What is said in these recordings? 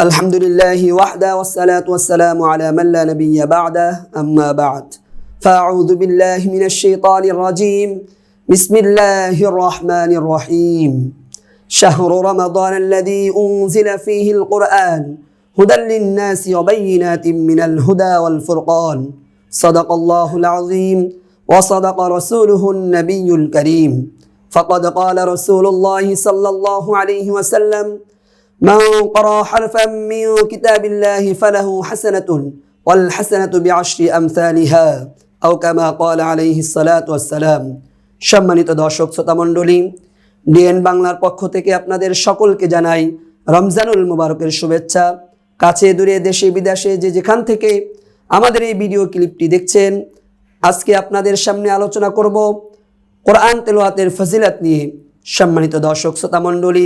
الحمد لله وحده والصلاة والسلام على من لا نبي بعده أما بعد. فأعوذ بالله من الشيطان الرجيم. بسم الله الرحمن الرحيم. شهر رمضان الذي أنزل فيه القرآن هدى للناس وبينات من الهدى والفرقان. صدق الله العظيم وصدق رسوله النبي الكريم. فقد قال رسول الله صلى الله عليه وسلم من قرأ حرفا من كتاب الله فله حسنة والحسنة بعشر أمثالها أو كما قال عليه الصلاة والسلام সম্মানিত দর্শক শ্রোতা মণ্ডলী ডিএন বাংলার পক্ষ থেকে আপনাদের সকলকে জানাই রমজানুল মুবারকের শুভেচ্ছা কাছে দূরে দেশে বিদেশে যে যেখান থেকে আমাদের এই ভিডিও ক্লিপটি দেখছেন আজকে আপনাদের সামনে আলোচনা করব কোরআন তেলোয়াতের ফজিলাত নিয়ে সম্মানিত দর্শক শ্রোতা মণ্ডলী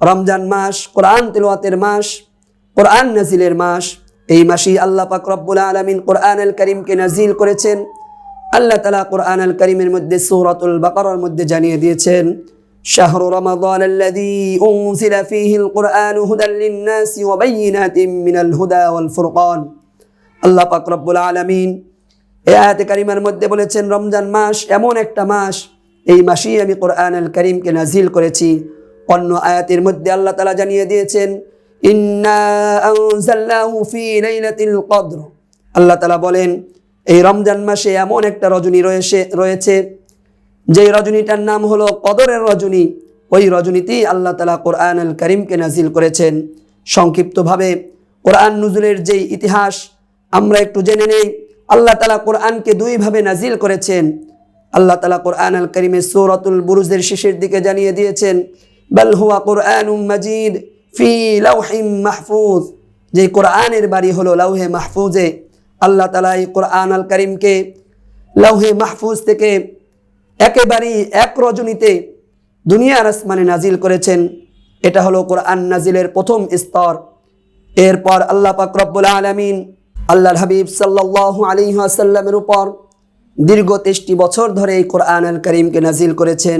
রমজান মাস কোরআন তেলোয়াতের মাস কোরআন নাজিলের মাস এই মাসেই আল্লাহ পাক রব্বুল আলমিন কোরআন আল করিমকে নাজিল করেছেন আল্লাহ তালা কোরআন আল করিমের মধ্যে সৌরাতুল বাকারার মধ্যে জানিয়ে দিয়েছেন শাহরু রমাদান الذي أنزل فيه القرآن هدى للناس وبينات من الهدى والفرقان আল্লাহ পাক রব্বুল আলমিন এই আয়াতে কারিমার মধ্যে বলেছেন রমজান মাস এমন একটা মাস এই মাসেই আমি কোরআন আল করিমকে নাজিল করেছি অন্য আয়াতের মধ্যে আল্লাহ তালা জানিয়ে দিয়েছেন ফি আল্লাহ তালা বলেন, এই রমজান মাসে এমন একটা রজনী রয়েছে রয়েছে যে রজনীটার নাম হলো কদরের রজনী। ওই রজনীতেই আল্লাহ তালা কোরআন আল করিমকে নাজিল করেছেন। সংক্ষিপ্তভাবে কোরআন নজরুলের যেই ইতিহাস, আমরা একটু জেনে নেই, আল্লাহ তালা কোরআনকে দুইভাবে নাজিল করেছেন। আল্লাহ তালা কোরআন আল করিমের সৌরতুল বুরুজের শেষের দিকে জানিয়ে দিয়েছেন বাল হুয়া কোরআন মাজিদ ফি লাউহিম মাহফুজ। যে কোরআনের বাড়ি হলো লাউহে মাহফুজে, আল্লাহ তালা এই কোরআন আল করিমকে লাউহে মাহফুজ থেকে একেবারেই এক রজনীতে দুনিয়ার আসমানে নাজিল করেছেন। এটা হলো কোরআন নাজিলের প্রথম স্তর। এরপর আল্লাহ পাক রব্বুল আলমিন আল্লাহর হাবিব সাল্লাহ আলী আসাল্লামের উপর দীর্ঘ তেইশটি বছর ধরে এই কোরআন আল করিমকে নাজিল করেছেন।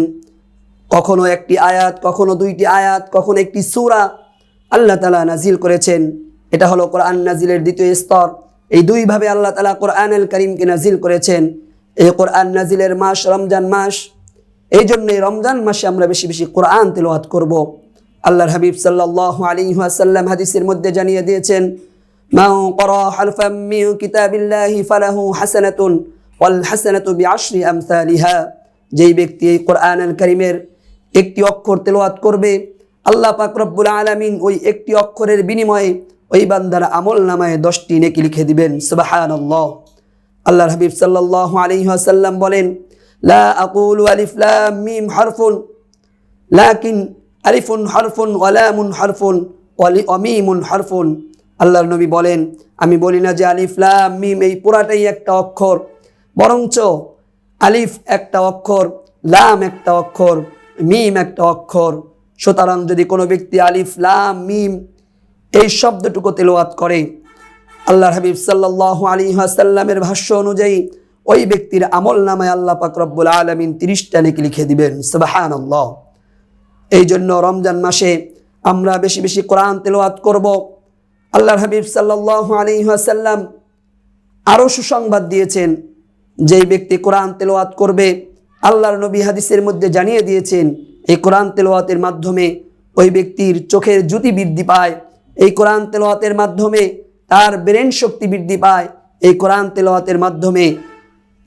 কখনো একটি আয়াত, কখনো দুইটি আয়াত, কখনো একটি সুরা আল্লাহ তালা নাজিল করেছেন। এটা হলো কোরআন নাজিলের দ্বিতীয় স্তর। এই দুইভাবে আল্লাহ তালা কোরআন আল করিমকে নাজিল করেছেন। এই কোরআন নাজিলের মাস রমজান মাস। এই জন্যে রমজান মাসে আমরা বেশি বেশি কোরআন তেলোয়াত করব। আল্লাহর হাবিব সাল্লাহ আলী আসাল্লাম হাদিসের মধ্যে জানিয়ে দিয়েছেন, মাউ কর হালফাম কিতাবিল্লাহি ফালাহু হাসানাতুন ওয়াল হাসানাতু বিআশরি আমসালিহা। যেই ব্যক্তি এই কোরআন আল করিমের একটি অক্ষর তেলাওয়াত করবে। আল্লাহ পাক রব্বুল আলামিন ওই একটি অক্ষরের বিনিময়ে ওই বান্দার আমল নামায় দশটি নেকি লিখে দিবেন। সুবহানাল্লাহ। আল্লাহর হাবিব সাল্লাল্লাহু আলাইহি ওয়াসাল্লাম বলেন, লা আকুলু আলিফ লাম মিম হারফুন, লাকিন আলিফুন হারফুন ওয়ালামুন হারফুন ওয়ালি অমিমুন হারফুন। আল্লাহর নবী বলেন, আমি বলি না যে আলিফ লাম মিম এই পুরাটাই একটা অক্ষর, বরঞ্চ আলিফ একটা অক্ষর, লাম একটা অক্ষর মিম একটা অক্ষর। সুতরাং যদি কোনো ব্যক্তি আলিফ, লাম, মিম এই শব্দটুকু তেলোয়াত করে, আল্লাহর হাবিব সাল্লাহ আলী আসাল্লামের ভাষ্য অনুযায়ী ওই ব্যক্তির আমল নামায় আল্লাহ পাক রব্বুল আলমিন তিরিশটা নেকি লিখে দিবেন সুবাহান আল্লাহ এই জন্য রমজান মাসে আমরা বেশি বেশি কোরআন তেলোয়াত করব। আল্লাহর হাবিব সাল্লাহ আলী আসাল্লাম আরও সুসংবাদ দিয়েছেন, যেই ব্যক্তি কোরআন তেলোয়াত করবে আল্লাহর নবী হাদিসের মধ্যে জানিয়ে দিয়েছেন, এই কোরআন তেলোয়াতের মাধ্যমে ওই ব্যক্তির চোখের জ্যোতি বৃদ্ধি পায়, এই কোরআন তেলোয়াতের মাধ্যমে তার ব্রেন শক্তি বৃদ্ধি পায়, এই কোরআন তেলোয়াতের মাধ্যমে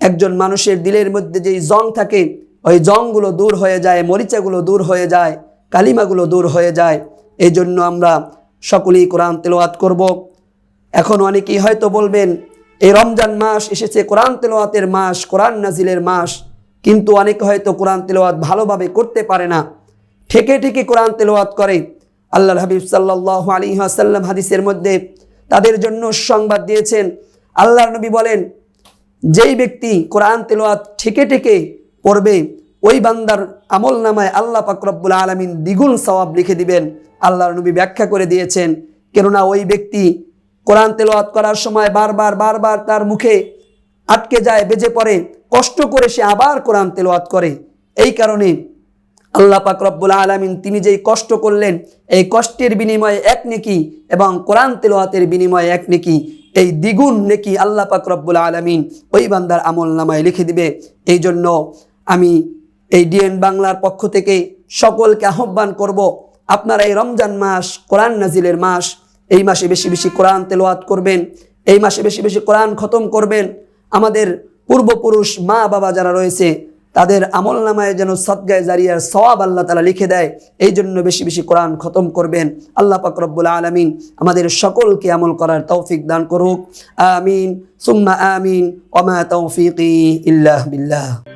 একজন মানুষের দিলের মধ্যে যেই জং থাকে, ওই জংগুলো দূর হয়ে যায়, মরিচাগুলো দূর হয়ে যায়, কালিমাগুলো দূর হয়ে যায়, এই জন্য আমরা সকলেই কোরআন তেলোয়াত করব। এখন অনেকেই হয়তো বলবেন, এই রমজান মাস এসেছে, কোরআন তেলোয়াতের মাস, কোরআন নাজিলের মাস কিন্তু অনেকে হয়তো কোরআন তেলোয়াত ভালোভাবে করতে পারে না। ঠেকে ঠেকে কোরআন তেলোয়াত করে। আল্লাহ হাবিব সাল্লাহ আলী আসাল্লাম হাদিসের মধ্যে তাদের জন্য সংবাদ দিয়েছেন। আল্লাহ নবী বলেন, যেই ব্যক্তি কোরআন তেলোয়াত ঠেকে ঠেকে পড়বে, ওই বান্দার আমল নামায় আল্লাহ পাকরব্বুল আলমিন দ্বিগুণ সওয়াব লিখে দিবেন। আল্লাহ নবী ব্যাখ্যা করে দিয়েছেন। কেননা ওই ব্যক্তি কোরআন তেলোয়াত করার সময় বারবার বারবার তার মুখে আটকে যায়, বেজে পড়ে। কষ্ট করে সে আবার কোরআন তেলোয়াত করে। এই কারণে আল্লাহ পাক রব্বুল আলমিন তিনি যেই কষ্ট করলেন, এই কষ্টের বিনিময়ে এক নেকি এবং কোরআন তেলোয়াতের বিনিময়ে এক নেকি, এই দ্বিগুণ নেকি আল্লাহ পাক রব্বুল আলমিন ওই বান্দার আমল নামায় লিখে দিবে। এই জন্য আমি এই ডিএন বাংলার পক্ষ থেকে সকলকে আহ্বান করব, আপনারা এই রমজান মাস, কোরআন নাজিলের মাস, এই মাসে বেশি বেশি কোরআন তেলোয়াত করবেন, এই মাসে বেশি বেশি কোরআন খতম করবেন, আমাদের পূর্বপুরুষ মা বাবা যারা রয়েছে, তাদের আমল নামায় যেন সদ্গায় জারিয়ার সওয়াব আল্লাহ তালা লিখে দেয়, এই জন্য বেশি বেশি কোরআন খতম করবেন। আল্লাহ পাকরবুল আলমিন আমাদের সকলকে আমল করার তৌফিক দান করুক। আমিন। সুম্মা আমিন। ওমা তৌফিক ইল্লাহ বিল্লাহ।